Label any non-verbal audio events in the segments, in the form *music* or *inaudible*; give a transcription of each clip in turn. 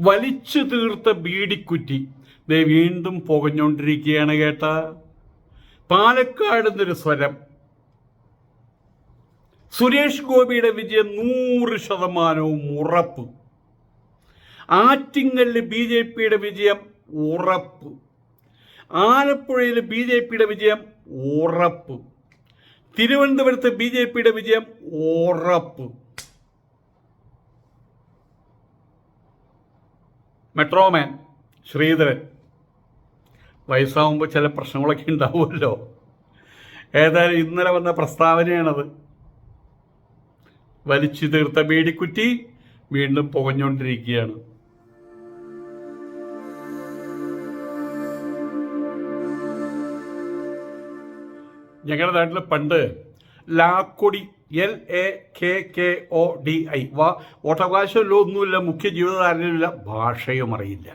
വലിച്ചു തീർത്ത ബീഡിക്കുറ്റി ദേ വീണ്ടും പുകഞ്ഞുകൊണ്ടിരിക്കുകയാണ് കേട്ട. പാലക്കാട് നിന്നൊരു സ്വരം. സുരേഷ് ഗോപിയുടെ വിജയം നൂറ് ശതമാനവും ഉറപ്പ്. ആറ്റിങ്ങലിൽ ബി ജെ പിയുടെ വിജയം ഉറപ്പ്. ആലപ്പുഴയിൽ ബി ജെ പിയുടെ വിജയം ഉറപ്പ്. തിരുവനന്തപുരത്ത് ബി ജെ പിയുടെ വിജയം ഉറപ്പ്. മെട്രോമാൻ ശ്രീധരൻ. വയസ്സാവുമ്പോൾ ചില പ്രശ്നങ്ങളൊക്കെ ഉണ്ടാവുമല്ലോ. ഏതായാലും ഇന്നലെ വന്ന പ്രസ്താവനയാണത്. വലിച്ചു തീർത്ത ബീഡിക്കുറ്റി വീണ്ടും പുകഞ്ഞുകൊണ്ടിരിക്കുകയാണ്. ഞങ്ങളുടെ നാട്ടിൽ പണ്ട് Lakkodi L A K K O D I വാ വോട്ടവകാശമല്ലോ ഒന്നുമില്ല മുഖ്യ ജീവിതധാരയിലില്ല ഭാഷയും അറിയില്ല.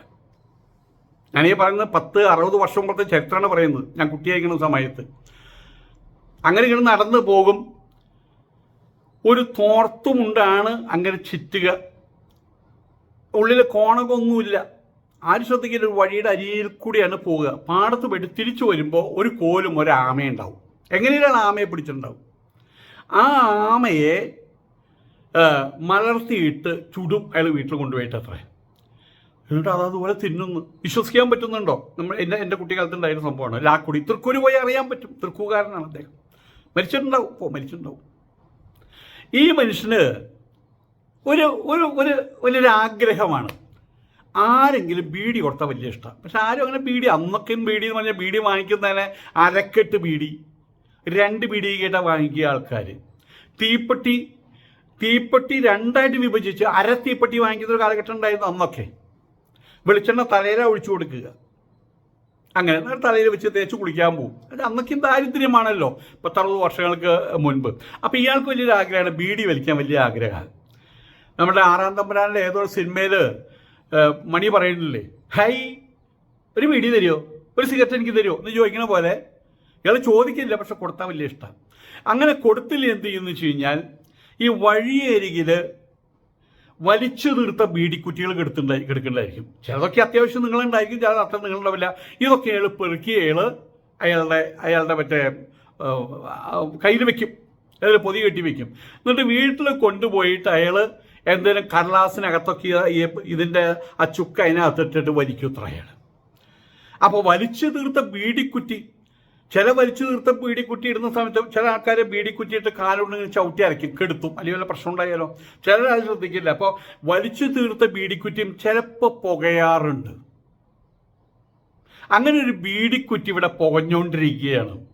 ഞാനീ പറയുന്നത് പത്ത് അറുപത് വർഷം മുമ്പത്തെ ചരിത്രമാണ് പറയുന്നത് ഞാൻ കുട്ടിയായിരിക്കുന്ന സമയത്ത്. അങ്ങനെ ഇങ്ങനെ നടന്നു പോകും. ഒരു തോർത്തുമുണ്ടാണ് അങ്ങനെ ചുറ്റുക. ഉള്ളിൽ കോണകൊന്നുമില്ല ആര് ശ്രദ്ധിക്കില്ല ഒരു വഴിയുടെ അരിയിൽ കൂടിയാണ് പോവുക. പാടത്ത് പോയിട്ട് തിരിച്ചു വരുമ്പോൾ ഒരു കോലും ഒരു ആമയുണ്ടാവും. എങ്ങനെയാണ് ആമയെ പിടിച്ചിട്ടുണ്ടാവും. ആ ആമയെ മലർത്തിയിട്ട് ചുടും അയാൾ വീട്ടിൽ കൊണ്ടുപോയിട്ട് അത്രേ എന്നിട്ട് അത് അതുപോലെ തിന്നുന്നു. വിശ്വസിക്കാൻ പറ്റുന്നുണ്ടോ? നമ്മൾ എന്റെ എന്റെ കുട്ടിക്കാലത്ത് ഉണ്ടായിരുന്ന സംഭവമാണ് ലാക്കുടി തൃക്കൂര് പോയി അറിയാൻ പറ്റും. തൃക്കൂകാരനാണ് അദ്ദേഹം. മരിച്ചിട്ടുണ്ടാവും. ഓ മരിച്ചിട്ടുണ്ടാവും. ഈ മനുഷ്യന് ഒരു ഒരു ഒരു വലിയൊരു ആഗ്രഹമാണ് ആരെങ്കിലും ബീഡി കൊടുത്താൽ വലിയ ഇഷ്ടമാണ് പക്ഷെ ആരും അങ്ങനെ ബീഡി അന്നൊക്കെയും ബീഡി എന്ന് പറഞ്ഞാൽ ബീഡി വാങ്ങിക്കുന്നതിനെ അരക്കെട്ട് ബീഡി. രണ്ട് പിടി കേട്ട വാങ്ങിക്കുക ആൾക്കാർ തീപ്പെട്ടി തീപ്പെട്ടി രണ്ടായിട്ട് വിഭജിച്ച് അര തീപ്പെട്ടി വാങ്ങിക്കുന്ന ഒരു കാലഘട്ടം ഉണ്ടായിരുന്നു അന്നൊക്കെ. വെളിച്ചെണ്ണ തലയില ഒഴിച്ചു കൊടുക്കുക. അങ്ങനെ തലയിൽ വെച്ച് തേച്ച് കുളിക്കാൻ പോകും അന്നൊക്കെ ദാരിദ്ര്യമാണല്ലോ. പത്തറുപത് വർഷങ്ങൾക്ക് മുൻപ്. അപ്പം ഇയാൾക്ക് വലിയൊരു ആഗ്രഹമാണ് ബീഡി വലിക്കാൻ വലിയ ആഗ്രഹമാണ് നമ്മുടെ ആറാം തമ്പുരാനിലെ ഏതോ സിനിമയിൽ മണി പറയുന്നില്ലേ ഹൈ ഒരു ബീഡി തരുമോ ഒരു സിഗരറ്റ് എനിക്ക് തരുമോ എന്ന് ചോദിക്കണ പോലെ ഇയാൾ ചോദിക്കില്ല പക്ഷെ കൊടുത്താൽ വലിയ ഇഷ്ടം. അങ്ങനെ കൊടുത്തില്ല എന്ത് ചെയ്യുന്നു വെച്ച് കഴിഞ്ഞാൽ ഈ വഴിയരികിൽ വലിച്ചു തീർത്ത ബീഡിക്കുറ്റികൾ കെടുത്തുണ്ടായി കിടക്കുന്നുണ്ടായിരിക്കും ചിലതൊക്കെ അത്യാവശ്യം നിങ്ങളുണ്ടായിരിക്കും ചിലത് അത്ര നിങ്ങളുണ്ടാവില്ല. ഇതൊക്കെ അയാൾ പെറുക്കി അയാൾ അയാളുടെ അയാളുടെ മറ്റേ കയ്യിൽ വെക്കും. അതിൽ പൊതി കെട്ടി വെക്കും. എന്നിട്ട് വീട്ടിൽ കൊണ്ടുപോയിട്ട് അയാൾ എന്തെങ്കിലും കടലാസിനകത്തൊക്കെ ഇതിന്റെ ആ ചുക്ക് അതിനകത്തിട്ടിട്ട് വലിക്കും അത്ര അയാൾ അപ്പോൾ വലിച്ചു തീർത്ത ബീഡിക്കുറ്റി ചില വലിച്ചു തീർത്ത ബീഡിക്കുറ്റി ഇടുന്ന സമയത്ത് ചില ആൾക്കാരെ ബീഡി കുറ്റിയിട്ട് കാലുണ്ടെങ്കിൽ ചവിട്ടി അരയ്ക്കും കെടുത്തും. അല്ലെങ്കിൽ വല്ല പ്രശ്നം ഉണ്ടായാലോ? ചിലർ അത് ശ്രദ്ധിക്കില്ല. അപ്പോൾ വലിച്ചു തീർത്ത ബീഡിക്കുറ്റിയും ചിലപ്പോൾ പുകയാറുണ്ട്. അങ്ങനെ ഒരു ബീഡിക്കുറ്റി ഇവിടെ പുകഞ്ഞുകൊണ്ടിരിക്കുകയാണ്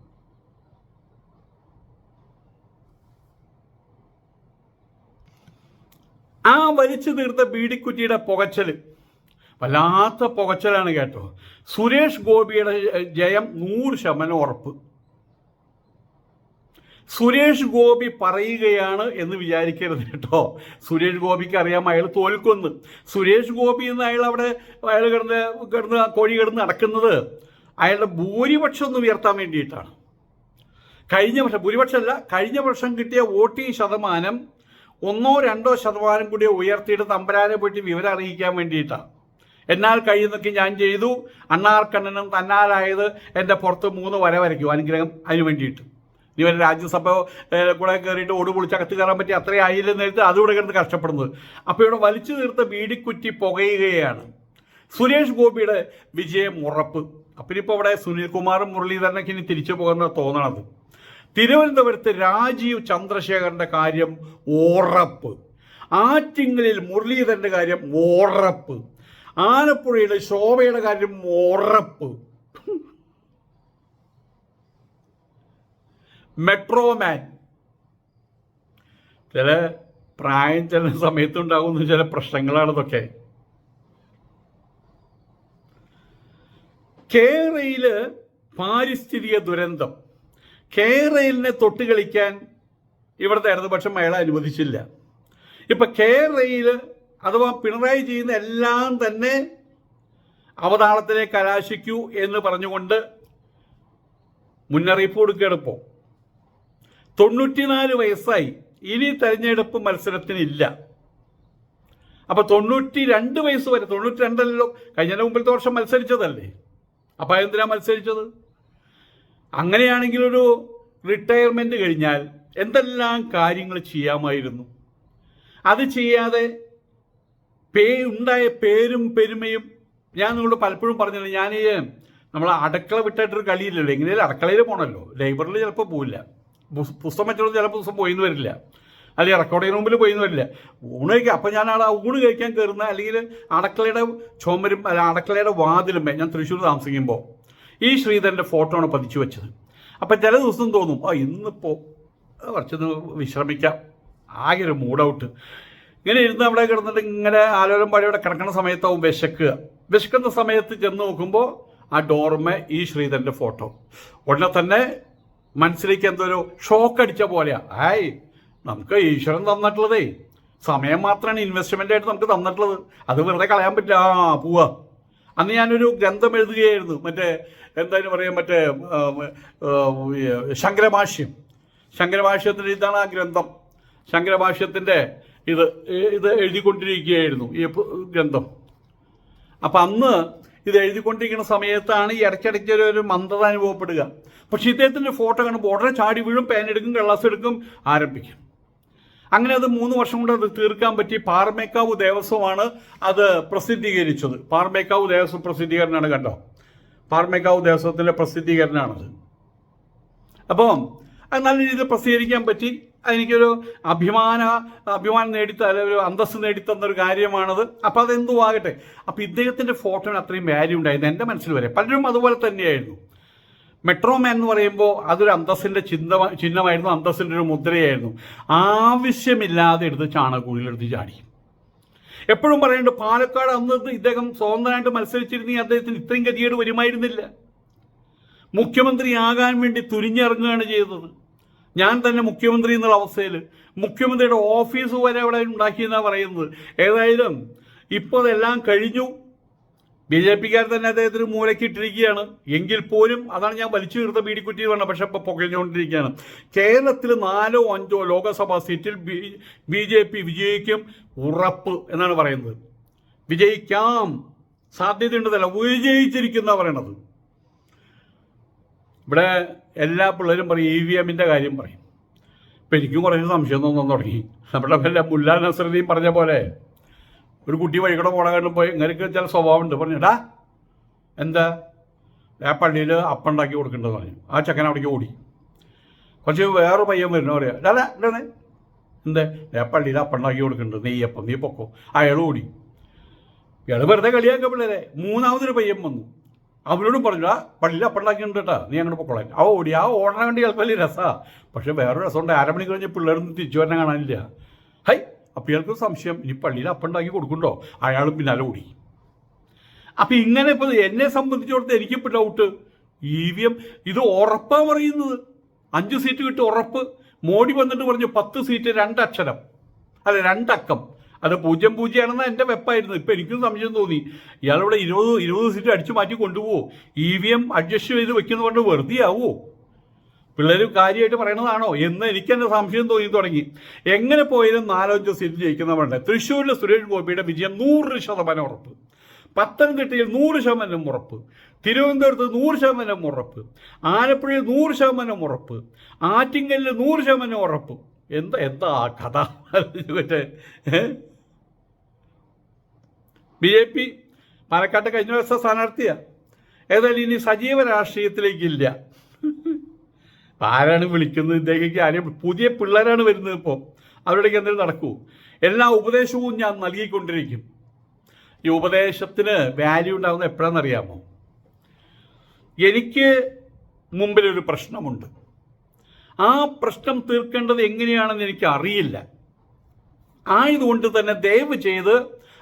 ആ വലിച്ചു തീർത്ത ബീഡിക്കുറ്റിയുടെ പുകച്ചൽ വല്ലാത്ത പുകച്ചലാണ് കേട്ടോ. സുരേഷ് ഗോപിയുടെ ജയം നൂറ് ശതമാനം ഉറപ്പ്. സുരേഷ് ഗോപി പറയുകയാണ് എന്ന് വിചാരിക്കരുത് കേട്ടോ. സുരേഷ് ഗോപിക്ക് അറിയാം അയാൾ തോൽക്കൊന്ന്. സുരേഷ് ഗോപി എന്ന് അയാൾ അവിടെ അയാൾ കിടന്ന് കിടന്ന് കോഴി കിടന്ന് നടക്കുന്നത് അയാളുടെ ഭൂരിപക്ഷം ഒന്ന് ഉയർത്താൻ വേണ്ടിയിട്ടാണ്. കഴിഞ്ഞ വർഷം ഭൂരിപക്ഷമല്ല കഴിഞ്ഞ വർഷം കിട്ടിയ വോട്ടിംഗ് ശതമാനം ഒന്നോ രണ്ടോ ശതമാനം കൂടി ഉയർത്തിയിട്ട് തമ്പരാനെ പോയിട്ട് വിവരം അറിയിക്കാൻ വേണ്ടിയിട്ടാണ്. എന്നാൽ കഴിയുന്നൊക്കെ ഞാൻ ചെയ്തു. അണ്ണാർക്കണ്ണനും തന്നാലായത് എന്റെ പുറത്ത് മൂന്ന് വര വരയ്ക്കും അനുഗ്രഹം അതിന് വേണ്ടിയിട്ട്. ഇവൻ രാജ്യസഭ ഏഹ്, കൂടെ കയറിയിട്ട് ഓട് പൊളിച്ച് അകത്ത് കയറാൻ പറ്റി അത്രയും ആയില്ലെന്ന് എഴുതി അതുകൂടെ കിടന്ന് കഷ്ടപ്പെടുന്നത്. അപ്പോൾ ഇവിടെ വലിച്ചു തീർത്ത ബീഡിക്കുറ്റി പുകയുകയാണ്. സുരേഷ് ഗോപിയുടെ വിജയം ഉറപ്പ്. അപ്പം ഇനിയിപ്പോൾ അവിടെ സുനിൽകുമാറും മുരളീധരനൊക്കെ ഇനി തിരിച്ചു പോകുന്ന തോന്നണത്. തിരുവനന്തപുരത്ത് രാജീവ് ചന്ദ്രശേഖരന്റെ കാര്യം ഉറപ്പ്. ആറ്റിങ്ങലിൽ മുരളീധരന്റെ കാര്യം ഉറപ്പ്. ആലപ്പുഴയിലെ ശോഭയുടെ കാര്യം ഉറപ്പ്. മെട്രോമാൻ ചില പ്രായം ചില സമയത്തുണ്ടാകുന്ന ചില പ്രശ്നങ്ങളാണ് ഇതൊക്കെ കേരളയിൽ പാരിസ്ഥിതിക ദുരന്തം. കേരളിനെ തൊട്ട് കളിക്കാൻ ഇവിടുത്തെ ഇടതുപക്ഷം അയാളെ അനുവദിച്ചില്ല. ഇപ്പൊ കേരളയിൽ അഥവാ പിണറായി ചെയ്യുന്ന എല്ലാം തന്നെ അവതാളത്തിലെ കലാശിക്കൂ എന്ന് പറഞ്ഞുകൊണ്ട് മുന്നറിയിപ്പ് കൊടുക്കുകയാണ് ഇപ്പോൾ തൊണ്ണൂറ്റിനാല് വയസ്സായി. ഇനി തെരഞ്ഞെടുപ്പ് മത്സരത്തിനില്ല. അപ്പൊ തൊണ്ണൂറ്റി രണ്ട് വയസ്സ് വരെ തൊണ്ണൂറ്റി രണ്ടല്ലോ കഴിഞ്ഞ മുമ്പിലത്തെ വർഷം മത്സരിച്ചതല്ലേ? അപ്പൊ എന്തിനാ മത്സരിച്ചത്? അങ്ങനെയാണെങ്കിൽ ഒരു റിട്ടയർമെന്റ് കഴിഞ്ഞാൽ എന്തെല്ലാം കാര്യങ്ങൾ ചെയ്യാമായിരുന്നു? അത് ചെയ്യാതെ പേ ഉണ്ടായ പേരും പെരുമയും ഞാൻ നിങ്ങളോട് പലപ്പോഴും പറഞ്ഞില്ല ഞാൻ നമ്മൾ അടുക്കള വിട്ടായിട്ടൊരു കളിയില്ലല്ലോ എങ്ങനെയാലും അടുക്കളയിൽ പോകണമല്ലോ ലൈബ്രറിയിൽ ചിലപ്പോൾ പോവില്ല. പുസ്- പുസ്തകം വെച്ചോണ്ട് ചിലപ്പോൾ പുസ്തകം പോയിന്ന് വരില്ല. അല്ലെങ്കിൽ റെക്കോർഡിംഗ് റൂമിൽ പോയിന്ന് വരില്ല. ഊണ് കഴിക്കുക അപ്പം ഞാൻ ആ ഊണ് കഴിക്കാൻ കയറുന്ന അല്ലെങ്കിൽ അടക്കളയുടെ ചുമരും അല്ല അടക്കളയുടെ വാതിലുമേ ഞാൻ തൃശ്ശൂർ താമസിക്കുമ്പോൾ ഈ ശ്രീധരന്റെ ഫോട്ടോ ആണ് പതിച്ചു വെച്ചത്. അപ്പം ചില ദിവസം തോന്നും ആ ഇന്നിപ്പോൾ കുറച്ചൊന്ന് വിശ്രമിക്കാം. ആകെ ഒരു മൂഡ് ഔട്ട് ഇങ്ങനെ ഇരുന്ന് അവിടെ കിടന്നിട്ട് ഇങ്ങനെ ആലോലം പാടിയുടെ കിടക്കുന്ന സമയത്താവും വിശക്കുക. വിശക്കുന്ന സമയത്ത് ചെന്ന് നോക്കുമ്പോൾ ആ ഡോർമെ ഈ ശ്രീധരന്റെ ഫോട്ടോ. ഉടനെ തന്നെ മനസ്സിലേക്ക് എന്തോ ഷോക്ക് അടിച്ച പോലെയാ. ആയ് നമുക്ക് ഈശ്വരൻ തന്നിട്ടുള്ളതേ. സമയം മാത്രമാണ് ഇൻവെസ്റ്റ്മെന്റ് ആയിട്ട് നമുക്ക് തന്നിട്ടുള്ളത്. അത് വെറുതെ കളയാൻ പറ്റില്ല. ആ പോവാ. അന്ന് ഞാനൊരു ഗ്രന്ഥം എഴുതുകയായിരുന്നു. മറ്റേ എന്തായാലും പറയാം മറ്റേ ശങ്കരഭാഷ്യം. ശങ്കരഭാഷ്യത്തിന്റെ ഇതാണ് ആ ഗ്രന്ഥം. ശങ്കരഭാഷ്യത്തിന്റെ ഇത് ഇത് എഴുതിക്കൊണ്ടിരിക്കുകയായിരുന്നു ഈ ഗ്രന്ഥം. അപ്പം അന്ന് ഇത് എഴുതിക്കൊണ്ടിരിക്കുന്ന സമയത്താണ് ഈ ഇടയ്ക്കിടയ്ക്ക് ഒരു- ഒരു മന്ദത അനുഭവപ്പെടുക. പക്ഷേ ഇദ്ദേഹത്തിന്റെ ഫോട്ടോ കാണുമ്പോൾ ഉടനെ ചാടി വീഴും പേൻ എടുക്കും കള്ളാസ് എടുക്കും ആരംഭിക്കും. അങ്ങനെ അത് മൂന്ന് വർഷം കൊണ്ട് അത് തീർക്കാൻ പറ്റി പാറമേക്കാവ് ദേവസ്വമാണ് അത് പ്രസിദ്ധീകരിച്ചത്. പാറമേക്കാവ് ദേവസ്വം പ്രസിദ്ധീകരണമാണ് കണ്ടോ? പാറമേക്കാവ് ദേവസ്വത്തിന്റെ പ്രസിദ്ധീകരണമാണത് അപ്പം അത് നല്ല രീതിയിൽ പ്രസിദ്ധീകരിക്കാൻ പറ്റി. എനിക്കൊരു അഭിമാന അഭിമാനം നേടിത്ത ഒരു അന്തസ്സ് നേടിത്തന്ന ഒരു കാര്യമാണത്. അപ്പോൾ അതെന്തും ആകട്ടെ അപ്പോൾ ഇദ്ദേഹത്തിന്റെ ഫോട്ടോന് അത്രയും വാല്യൂ ഉണ്ടായിരുന്നു എന്റെ മനസ്സിൽ വരെ. പലരും അതുപോലെ തന്നെയായിരുന്നു. മെട്രോമാൻ എന്ന് പറയുമ്പോൾ അതൊരു അന്തസ്സിന്റെ ചിന്ത ചിഹ്നമായിരുന്നു അന്തസ്സിന്റെ ഒരു മുദ്രയായിരുന്നു. ആവശ്യമില്ലാതെ എടുത്ത് ചാണകക്കുഴിയിലെടുത്ത് ചാടി. എപ്പോഴും പറയുന്നുണ്ട് പാലക്കാട് അന്ന് ഇദ്ദേഹം സ്വതന്ത്രമായിട്ട് മത്സരിച്ചിരുന്നെങ്കിൽ അദ്ദേഹത്തിന് ഇത്രയും ഗതികേട് വരുമായിരുന്നില്ല. മുഖ്യമന്ത്രിയാകാൻ വേണ്ടി തുരിഞ്ഞിറങ്ങുകയാണ് ചെയ്തത്. ഞാൻ തന്നെ മുഖ്യമന്ത്രി എന്നുള്ള അവസ്ഥയിൽ മുഖ്യമന്ത്രിയുടെ ഓഫീസ് വരെ അവിടെ ഉണ്ടാക്കിയെന്നാണ് പറയുന്നത്. ഏതായാലും ഇപ്പോൾ അതെല്ലാം കഴിഞ്ഞു. ബി ജെ പിക്കാർ തന്നെ അദ്ദേഹത്തിന് മൂലക്കിട്ടിരിക്കുകയാണ്. എങ്കിൽ പോലും അതാണ് ഞാൻ വലിച്ചു തീർത്ത ബീഡിക്കുറ്റി പറഞ്ഞത്. പക്ഷെ ഇപ്പോൾ പുകഞ്ഞുകൊണ്ടിരിക്കുകയാണ്. കേരളത്തിൽ നാലോ അഞ്ചോ ലോക്സഭാ സീറ്റിൽ ബി ജെ പി വിജയിക്കും ഉറപ്പ് എന്നാണ് പറയുന്നത്. വിജയിക്കാം. സാധ്യതയുണ്ടതല്ല. വിജയിച്ചിരിക്കുന്ന പറയണത്. ഇവിടെ എല്ലാ പിള്ളേരും പറയും ഇ വി എമ്മിന്റെ കാര്യം പറയും. ഇപ്പം എനിക്കും കുറച്ച് സംശയം തോന്നാൻ തുടങ്ങി. നമ്മുടെ വല്ല മുല്ലാ നസറുദ്ദീൻ പറഞ്ഞ പോലെ ഒരു കുട്ടി വഴികൂടെ പോണ കാരണം പോയി ഇങ്ങനെയൊക്കെ ചില സ്വഭാവമുണ്ട്. പറഞ്ഞിട്ടാ എന്താ? ആ പള്ളിയിൽ അപ്പുണ്ടാക്കി കൊടുക്കേണ്ടത് പറഞ്ഞു. ആ ചെക്കൻ അവിടേക്ക് ഓടി. കുറച്ച് വേറെ പയ്യൻ വരുന്നു പറയാ. ഡാ എന്താണ് എന്താ? ആ പള്ളിയിൽ അപ്പുണ്ടാക്കി കൊടുക്കേണ്ടത് നെയ്യപ്പം നീ പൊക്കോ. അയാൾ ഓടി. ഇയാൾ വെറുതെ കളിയാക്കുക പിള്ളേരെ. മൂന്നാമതൊരു പയ്യൻ വന്നു. അവരോടും പറഞ്ഞു ആ പള്ളിയിൽ അപ്പം കേട്ടോ. നീ അങ്ങോട്ട് പൊക്കോളാൻ. അവ ഓടി. ആ ഓടണ വേണ്ടി ചിലപ്പോൾ രസമാണ് പക്ഷെ വേറൊരു രസമുണ്ട്. അരമണി കഴിഞ്ഞ് പിള്ളേരൊന്നും തിരിച്ചു വരണം കാണാനില്ല. ഹൈ അപ്പം ഇയാൾക്ക് സംശയം. ഇനി പള്ളിയിൽ അപ്പുണ്ടാക്കി കൊടുക്കണ്ടോ അയാളും പിന്നാലെ ഓടി. അപ്പം ഇങ്ങനെ ഇപ്പം എന്നെ സംബന്ധിച്ചിടത്ത് എനിക്കിപ്പോൾ ഡൗട്ട് ഇ വി എം ഇത് ഉറപ്പാണ് പറയുന്നത്. അഞ്ച് സീറ്റ് കിട്ടും ഉറപ്പ്. മോഡി വന്നിട്ട് പറഞ്ഞു പത്ത് സീറ്റ് രണ്ടക്ഷരം. അല്ല രണ്ടക്കം. അത് പൂജ്യം പൂജ്യമാണെന്ന് എന്റെ വെപ്പായിരുന്നു. ഇപ്പം എനിക്കും സംശയം തോന്നി. ഇയാളിവിടെ ഇരുപത് ഇരുപത് സീറ്റ് അടിച്ചു മാറ്റി കൊണ്ടുപോകുമോ ഇ വി എം അഡ്ജസ്റ്റ് ചെയ്ത് വെക്കുന്നതുകൊണ്ട് വെറുതെ ആവുമോ പിള്ളേർ കാര്യമായിട്ട് പറയണതാണോ? എന്ന് എനിക്ക് തന്നെ സംശയം തോന്നി തുടങ്ങി. എങ്ങനെ പോയാലും നാലഞ്ച് സീറ്റ് ജയിക്കുന്നവരുണ്ട് തൃശ്ശൂരിലെ സുരേഷ് ഗോപിയുടെ വിജയം നൂറ് ശതമാനം ഉറപ്പ്. പത്തനംതിട്ടയിൽ നൂറ് ശതമാനം ഉറപ്പ്. തിരുവനന്തപുരത്ത് നൂറ് ശതമാനം ഉറപ്പ്. ആലപ്പുഴയിൽ നൂറ് ശതമാനം ഉറപ്പ്. ആറ്റിങ്ങലിൽ നൂറ് ശതമാനം ഉറപ്പ്. എന്താ എന്താ കഥ? *laughs* മറ്റേ ബി ജെ പി പാലക്കാട്ട് കഴിഞ്ഞ ദിവസം സ്ഥാനാർത്ഥിയാണ് ഏതായാലും ഇനി സജീവ രാഷ്ട്രീയത്തിലേക്കില്ല. ആരാണ് വിളിക്കുന്നത്? ഇദ്ദേഹം ആരെയും പുതിയ പിള്ളേരാണ് വരുന്നത് ഇപ്പോൾ അവരുടെ എന്തെങ്കിലും നടക്കൂ. എല്ലാ ഉപദേശവും ഞാൻ നൽകിക്കൊണ്ടിരിക്കും. ഈ ഉപദേശത്തിന് വാല്യൂ ഉണ്ടാകുന്നത് എപ്പോഴാണെന്നറിയാമോ? എനിക്ക് മുമ്പിലൊരു പ്രശ്നമുണ്ട്. ആ പ്രശ്നം തീർക്കേണ്ടത് എങ്ങനെയാണെന്ന് എനിക്ക് അറിയില്ല ആയതുകൊണ്ട് തന്നെ ദയവ് ചെയ്ത്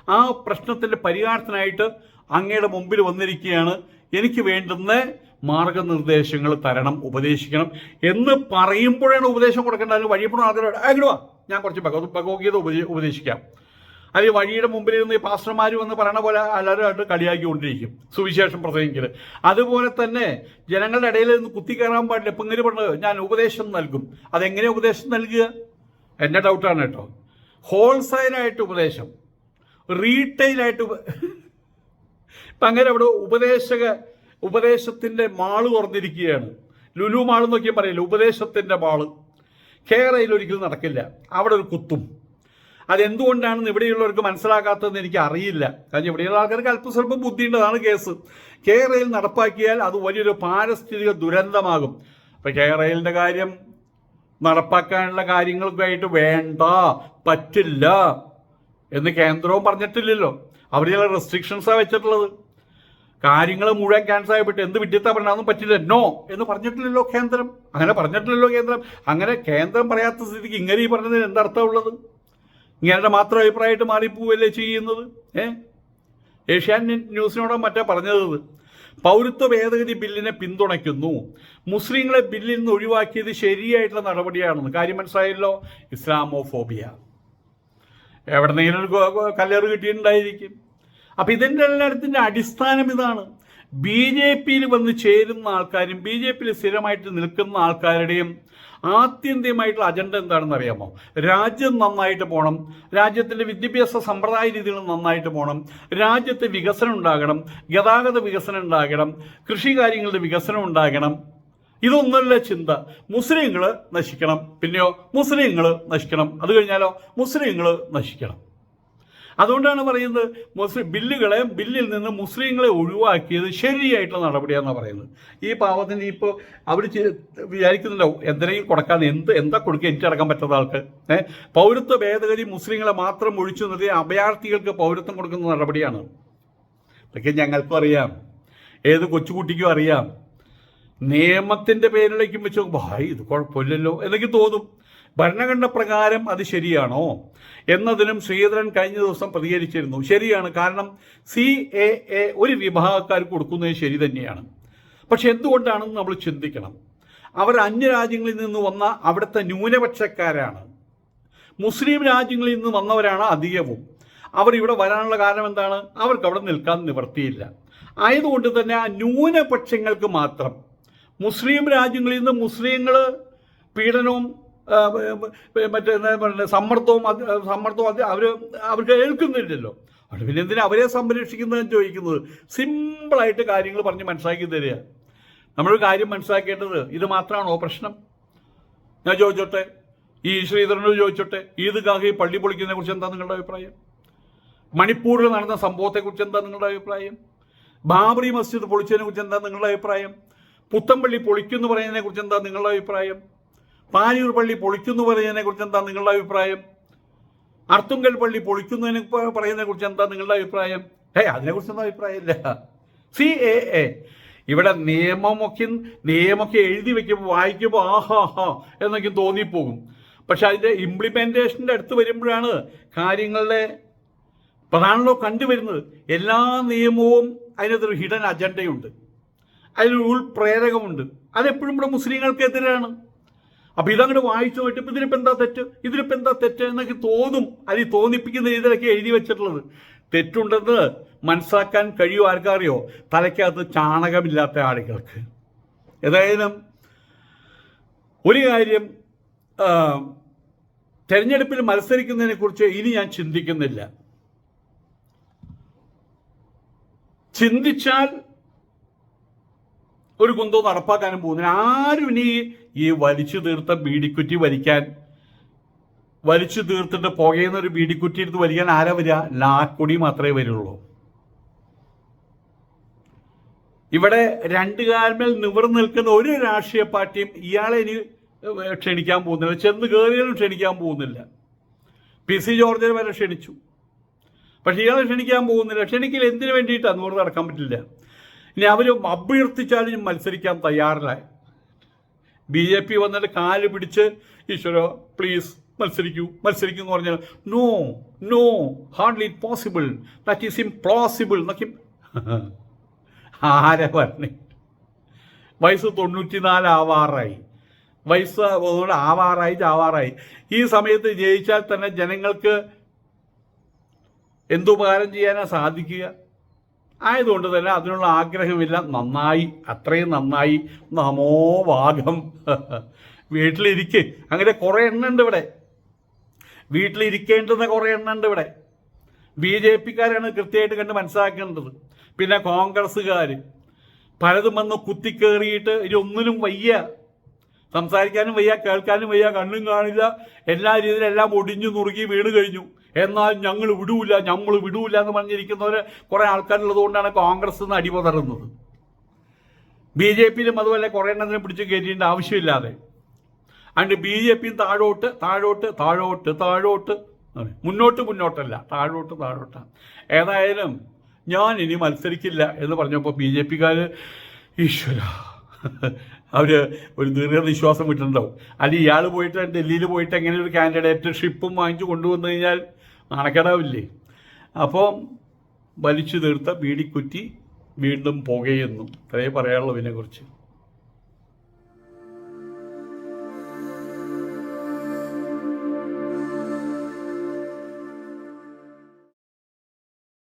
ആ പ്രശ്നത്തിന്റെ പരിഹാരത്തിനായിട്ട് അങ്ങയുടെ മുമ്പിൽ വന്നിരിക്കുകയാണ്. എനിക്ക് വേണ്ടുന്ന മാർഗനിർദ്ദേശങ്ങൾ തരണം ഉപദേശിക്കണം എന്ന് പറയുമ്പോഴാണ് ഉപദേശം കൊടുക്കേണ്ടത്. അതിന് വഴിയപ്പോഴും ആദ്യം അങ്ങോട്ട് ഞാൻ കുറച്ച് ഭഗവത് ഭഗവത്ഗീത ഉപദേ ഉപദേശിക്കാം. അത് വഴിയുടെ മുമ്പിൽ ഇരുന്ന് ഈ പാസ്റ്റർമാർ വന്ന് പറയണ പോലെ എല്ലാവരുമായിട്ട് കളിയാക്കിക്കൊണ്ടിരിക്കും. സുവിശേഷം പ്രസംഗിക്കൽ അതുപോലെ തന്നെ ജനങ്ങളുടെ ഇടയിൽ നിന്ന് കുത്തിക്കയറാൻ പാടില്ല. ഇപ്പം ഇങ്ങനെ പറഞ്ഞത് ഞാൻ ഉപദേശം നൽകും. അതെങ്ങനെ ഉപദേശം നൽകുക? എന്റെ ഡൗട്ടാണ് കേട്ടോ. ഹോൾസെയിലായിട്ട് ഉപദേശം. റീറ്റെയിലായിട്ട് ഇപ്പം അങ്ങനെ അവിടെ ഉപദേശക ഉപദേശത്തിന്റെ മാൾ തുറന്നിരിക്കുകയാണ്. ലുലു മാൾ എന്നൊക്കെ പറയില്ല ഉപദേശത്തിന്റെ മാൾ. കേരളയിൽ ഒരിക്കലും നടക്കില്ല. അവിടെ ഒരു കുത്തും. അതെന്തുകൊണ്ടാണെന്ന് ഇവിടെയുള്ളവർക്ക് മനസ്സിലാക്കാത്തതെന്ന് എനിക്ക് അറിയില്ല. കാരണം ഇവിടെയുള്ള ആൾക്കാർക്ക് അല്പസ്വല്പം ബുദ്ധി ഉണ്ടതാണ് കേസ്. കേരളയിൽ നടപ്പാക്കിയാൽ അത് വലിയൊരു പാരിസ്ഥിതിക ദുരന്തമാകും. അപ്പം കേരയിലിന്റെ കാര്യം നടപ്പാക്കാനുള്ള കാര്യങ്ങൾക്കായിട്ട് വേണ്ട. പറ്റില്ല. എന്ന് കേന്ദ്രവും പറഞ്ഞിട്ടില്ലല്ലോ. അവർ ചില റെസ്ട്രിക്ഷൻസാണ് വെച്ചിട്ടുള്ളത്. കാര്യങ്ങൾ മുഴുവൻ ക്യാൻസൽ ആയപ്പെട്ട് എന്ത് വിദ്യത്താ പറഞ്ഞാലും പറ്റില്ല. നോ എന്ന് പറഞ്ഞിട്ടില്ലല്ലോ കേന്ദ്രം. അങ്ങനെ പറഞ്ഞിട്ടില്ലല്ലോ കേന്ദ്രം. അങ്ങനെ കേന്ദ്രം പറയാത്ത സ്ഥിതിക്ക് ഇങ്ങനെ ഈ പറഞ്ഞതിന് എന്തർത്ഥമുള്ളത് ഇങ്ങനെ മാത്രം അഭിപ്രായമായിട്ട് മാറിപ്പോവല്ലേ ചെയ്യുന്നത്? ഏ? ഏഷ്യാനെറ്റ് ന്യൂസിനോടോ മറ്റേ പറഞ്ഞത്. പൗരത്വ ഭേദഗതി ബില്ലിനെ പിന്തുണയ്ക്കുന്നു. മുസ്ലിങ്ങളെ ബില്ലിൽ നിന്ന് ഒഴിവാക്കിയത് ശരിയായിട്ടുള്ള നടപടിയാണെന്ന്. കാര്യം മനസ്സിലായല്ലോ? ഇസ്ലാമോഫോബിയ. എവിടെന്നെങ്കിലും ഒരു കല്ലേറ് കിട്ടിയിട്ടുണ്ടായിരിക്കും. അപ്പം ഇതിന്റെ എല്ലായിടത്തിന്റെ അടിസ്ഥാനം ഇതാണ്. ബി ജെ പിയിൽ വന്ന് ചേരുന്ന ആൾക്കാരും ബി ജെ പിയിൽ സ്ഥിരമായിട്ട് നിൽക്കുന്ന ആൾക്കാരുടെയും ആത്യന്തികമായിട്ടുള്ള അജണ്ട എന്താണെന്ന് അറിയാമോ? രാജ്യം നന്നായിട്ട് പോകണം രാജ്യത്തിന്റെ വിദ്യാഭ്യാസ സമ്പ്രദായ രീതികൾ നന്നായിട്ട് പോകണം രാജ്യത്ത് വികസനം ഉണ്ടാകണം ഗതാഗത വികസനം ഉണ്ടാകണം കൃഷി കാര്യങ്ങളുടെ വികസനം ഉണ്ടാകണം ഇതൊന്നുമല്ല ചിന്ത. മുസ്ലിങ്ങൾ നശിക്കണം. പിന്നെയോ മുസ്ലിങ്ങൾ നശിക്കണം. അത് കഴിഞ്ഞാലോ മുസ്ലിങ്ങൾ നശിക്കണം. അതുകൊണ്ടാണ് പറയുന്നത് മുസ്ലിം ബില്ലുകളെ ബില്ലിൽ നിന്ന് മുസ്ലിങ്ങളെ ഒഴിവാക്കിയത് ശരിയായിട്ടുള്ള നടപടിയാണെന്നാണ് പറയുന്നത്. ഈ പാവത്തിന് ഇപ്പോൾ അവർ വിചാരിക്കുന്നുണ്ടാവും എന്തിനെയും കൊടുക്കാൻ എന്ത് എന്താ കൊടുക്കുക എനിക്കടക്കാൻ പറ്റാത്ത ആൾക്ക്. പൗരത്വ ഭേദഗതി മുസ്ലിങ്ങളെ മാത്രം ഒഴിച്ചു നിർത്തി അഭയാർത്ഥികൾക്ക് പൗരത്വം കൊടുക്കുന്ന നടപടിയാണ്. ഇതൊക്കെ ഞങ്ങൾക്കും അറിയാം. ഏത് കൊച്ചുകുട്ടിക്കും അറിയാം. നിയമത്തിന്റെ പേരിലേക്കും വെച്ച് ഹായ് ഇത് കുഴപ്പമില്ലല്ലോ എന്നൊക്കെ തോന്നും. ഭരണഘടന പ്രകാരം അത് ശരിയാണോ എന്നതിനും ശ്രീധരൻ കഴിഞ്ഞ ദിവസം പ്രതികരിച്ചിരുന്നു. ശരിയാണ്. കാരണം സി എ എ ഒരു വിഭാഗക്കാർ കൊടുക്കുന്നത് ശരി തന്നെയാണ്. പക്ഷെ എന്തുകൊണ്ടാണെന്ന് നമ്മൾ ചിന്തിക്കണം. അവർ അന്യ രാജ്യങ്ങളിൽ നിന്ന് വന്ന അവിടുത്തെ ന്യൂനപക്ഷക്കാരാണ്. മുസ്ലിം രാജ്യങ്ങളിൽ നിന്ന് വന്നവരാണ് അധികവും. അവർ ഇവിടെ വരാനുള്ള കാരണം എന്താണ്? അവർക്ക് അവിടെ നിൽക്കാൻ നിവർത്തിയില്ല ആയതുകൊണ്ട് തന്നെ ആ ന്യൂനപക്ഷങ്ങൾക്ക് മാത്രം മുസ്ലിം രാജ്യങ്ങളിൽ നിന്ന് മുസ്ലിങ്ങൾ പീഡനവും മറ്റേ സമ്മർദ്ദവും സമ്മർദ്ദവും അവർ അവർക്ക് ഏൽക്കുന്നില്ലല്ലോ. അവിടെ പിന്നെ എന്തിനാ അവരെ സംരക്ഷിക്കുന്നതെന്ന് ചോദിക്കുന്നത്? സിമ്പിളായിട്ട് കാര്യങ്ങൾ പറഞ്ഞ് മനസ്സിലാക്കി തരിക. നമ്മളൊരു കാര്യം മനസ്സിലാക്കേണ്ടത് ഇത് മാത്രമാണോ പ്രശ്നം? ഞാൻ ചോദിച്ചോട്ടെ? ഈ ശ്രീധരനോട് ചോദിച്ചോട്ടെ? ഈദ്ഗാഹി പള്ളി പൊളിക്കുന്നതിനെ കുറിച്ച് എന്താ നിങ്ങളുടെ അഭിപ്രായം? മണിപ്പൂരിൽ നടന്ന സംഭവത്തെക്കുറിച്ച് എന്താ നിങ്ങളുടെ അഭിപ്രായം? ബാബറി മസ്ജിദ് പൊളിച്ചതിനെ കുറിച്ച് എന്താ നിങ്ങളുടെ അഭിപ്രായം? പുത്തമ്പള്ളി പൊളിക്കുന്നു പറയുന്നതിനെ കുറിച്ച് എന്താ നിങ്ങളുടെ അഭിപ്രായം? പാനൂർ പള്ളി പൊളിക്കുന്നു പറയുന്നതിനെ കുറിച്ച് എന്താ നിങ്ങളുടെ അഭിപ്രായം? അർത്തുങ്കൽ പള്ളി പൊളിക്കുന്നതിനെ പറയുന്നതിനെ കുറിച്ച് എന്താ നിങ്ങളുടെ അഭിപ്രായം? ഏ അതിനെക്കുറിച്ചൊന്നും അഭിപ്രായമില്ല. C A A. ഇവിടെ നിയമമൊക്കെ നിയമമൊക്കെ എഴുതി വെക്കുമ്പോൾ വായിക്കുമ്പോൾ ആഹാ ഹാ എന്നൊക്കെ തോന്നിപ്പോകും. പക്ഷെ അതിന്റെ ഇംപ്ലിമെന്റേഷന്റെ അടുത്ത് വരുമ്പോഴാണ് കാര്യങ്ങളുടെ പ്രധാനമോ കണ്ടുവരുന്നത്. എല്ലാ നിയമവും അതിനകത്തൊരു ഹിഡൻ അജണ്ടയുണ്ട് അതിനൊരു ഉൾപ്രേരകമുണ്ട്. അതെപ്പോഴും ഇവിടെ മുസ്ലിങ്ങൾക്കെതിരാണ്. അപ്പം ഇതങ്ങോട്ട് വായിച്ചു നോക്കിയപ്പോൾ ഇപ്പൊ ഇതിനിപ്പോ എന്താ തെറ്റ്? ഇതിനിപ്പോൾ എന്താ തെറ്റ് എന്നൊക്കെ തോന്നും. അത് തോന്നിപ്പിക്കുന്ന രീതിയിലൊക്കെ എഴുതി വെച്ചിട്ടുള്ളത്. തെറ്റുണ്ടെന്ന് മനസ്സിലാക്കാൻ കഴിയും ആർക്കറിയോ? തലയ്ക്കകത്ത് ചാണകമില്ലാത്ത ആളുകൾക്ക്. ഏതായാലും ഒരു കാര്യം തെരഞ്ഞെടുപ്പിൽ മത്സരിക്കുന്നതിനെ കുറിച്ച് ഇനി ഞാൻ ചിന്തിക്കുന്നില്ല. ചിന്തിച്ചാൽ ഒരു കുന്തവും നടപ്പാക്കാനും പോകുന്നില്ല. ആരും ഇനി ഈ വലിച്ചു തീർത്ത ബീഡിക്കുറ്റി വലിക്കാൻ വലിച്ചു തീർത്തിട്ട് പുകയുന്ന ഒരു ബീഡിക്കുറ്റി എടുത്ത് വലിക്കാൻ ആരാ വരിക? ലാക്കൊടി മാത്രമേ വരുള്ളൂ. ഇവിടെ രണ്ട് കാൽമേൽ നിവർന്നു നിൽക്കുന്ന ഒരു രാഷ്ട്രീയ പാർട്ടിയും ഇയാളെ ഇനി ക്ഷണിക്കാൻ പോകുന്നില്ല. ചെന്ന് കയറിയാലും ക്ഷണിക്കാൻ പോകുന്നില്ല. പി സി ജോർജിനെ വരെ ക്ഷണിച്ചു. പക്ഷെ ഇയാളെ ക്ഷണിക്കാൻ പോകുന്നില്ല. ക്ഷണിക്കൽ എന്തിനു വേണ്ടിയിട്ടാണ് നൂറ് നടക്കാൻ പറ്റില്ല. ഇനി അവർ അഭ്യർത്ഥിച്ചാലും മത്സരിക്കാൻ തയ്യാറില്ല. ബി ജെ പി വന്നിട്ട് കാൽ പിടിച്ച് ഈശ്വര പ്ലീസ് മത്സരിക്കൂ മത്സരിക്കൂ എന്ന് പറഞ്ഞാൽ no no hardly possible that is impossible എന്നൊക്കെ *laughs* ആരെ പറഞ്ഞേ? വയസ്സ് തൊണ്ണൂറ്റിനാല് ആവാറായി. വയസ്സ് അതുകൊണ്ട് ആവാറായി ചാവാറായി. ഈ സമയത്ത് ജയിച്ചാൽ തന്നെ ജനങ്ങൾക്ക് എന്തുപകാരം ചെയ്യാനാ സാധിക്കുക? ആയതുകൊണ്ട് തന്നെ അതിനുള്ള ആഗ്രഹമില്ല. നന്നായി അത്രയും നന്നായി. നമോ ഭാഗം. വീട്ടിലിരിക്കെ. അങ്ങനെ കുറേ എണ്ണുണ്ട് ഇവിടെ. വീട്ടിലിരിക്കേണ്ടുന്ന കുറേ എണ്ണുണ്ട് ഇവിടെ. ബി ജെ പിക്കാരാണ് കൃത്യമായിട്ട് കണ്ട് മനസ്സിലാക്കേണ്ടത്. പിന്നെ കോൺഗ്രസ്സുകാർ. പലതും വന്ന് കുത്തിക്കേറിയിട്ട് ഇതൊന്നിനും വയ്യ. സംസാരിക്കാനും വയ്യ കേൾക്കാനും വയ്യ കണ്ണും കാണില്ല. എല്ലാ രീതിയിലും എല്ലാം ഒടിഞ്ഞു നുറുക്കി വീണ് കഴിഞ്ഞു. എന്നാൽ ഞങ്ങൾ വിടൂല നമ്മൾ വിടൂല എന്ന് പറഞ്ഞിരിക്കുന്നവർ കുറേ ആൾക്കാരുള്ളത് കൊണ്ടാണ് കോൺഗ്രസ് നിന്ന് അടിപതറുന്നത് ബി ജെ പിയിലും അതുപോലെ കുറേ എണ്ണത്തിനെ പിടിച്ച് കയറ്റേണ്ട ആവശ്യമില്ലാതെ. അതുകൊണ്ട് ബി ജെ പിയും താഴോട്ട് താഴോട്ട് താഴോട്ട് താഴോട്ട്. മുന്നോട്ട് മുന്നോട്ടല്ല താഴോട്ട് താഴോട്ടാണ് ഏതായാലും ഞാൻ ഇനി മത്സരിക്കില്ല എന്ന് പറഞ്ഞപ്പോൾ ബി ജെ പിക്കാർ ഈശ്വര അവർ ഒരു ദീർഘനിശ്വാസം വിട്ടിട്ടുണ്ടാവും. അല്ലെങ്കിൽ ഇയാൾ പോയിട്ട് ഡൽഹിയിൽ പോയിട്ട് എങ്ങനെ ഒരു കാൻഡിഡേറ്റ് ഷിപ്പും വാങ്ങിച്ചു കൊണ്ടുവന്നു കഴിഞ്ഞാൽ നാണക്കേടാവില്ലേ? അപ്പോൾ വലിച്ചു തീർത്ത ബീഡിക്കുറ്റി വീണ്ടും പുകയുന്നു. ഇത്രയേ പറയാനുള്ളൂ ഇതിനെക്കുറിച്ച്.